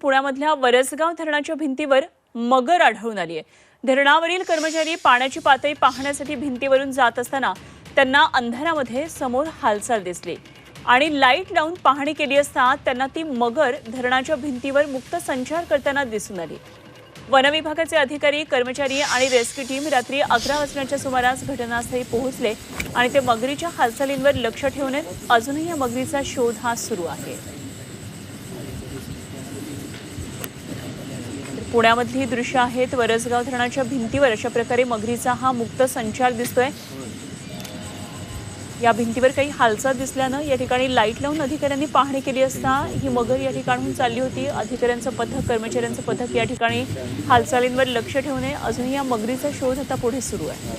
पुण्यामधल्या वरसगाव धरणाच्या भिंतीवर मगर आढळून आली आहे धरणावरील कर्मचारी पाण्याची पातळी पाहण्यासाठी भिंतीवरून जात असताना त्यांना अंधारामध्ये समोर हालचाल दिसली. आणि लाइट लावून पाहणी केली असता त्यांना ती मगर धरणाच्या भिंतीवर मुक्त संचार करताना दिसून आली. वनविभागाचे अधिकारी कर्मचारी आणि रेस्क्यू टीम रात्री अकरा वाजण्याच्या सुमारास घटनास्थळी पोहोचले आणि ते मगरीच्या हालचालींवर लक्ष ठेवून अजूनही या मगरीचा शोध हा सुरू आहे. पुण्यामधली ही दृश्य आहेत वरसगाव धरणाच्या भिंतीवर अशा प्रकारे मगरीचा हा मुक्त संचार दिसतोय. या भिंतीवर काही हालचाल दिसल्यानं या ठिकाणी लाइट लावून अधिकाऱ्यांनी पाहणी केली असता ही मगर या ठिकाणहून चालली होती. अधिकाऱ्यांचं पथक कर्मचाऱ्यांचं पथक या ठिकाणी हालचालींवर लक्ष ठेवणे अजूनही या मगरीचा शोध आता पुढे सुरू आहे.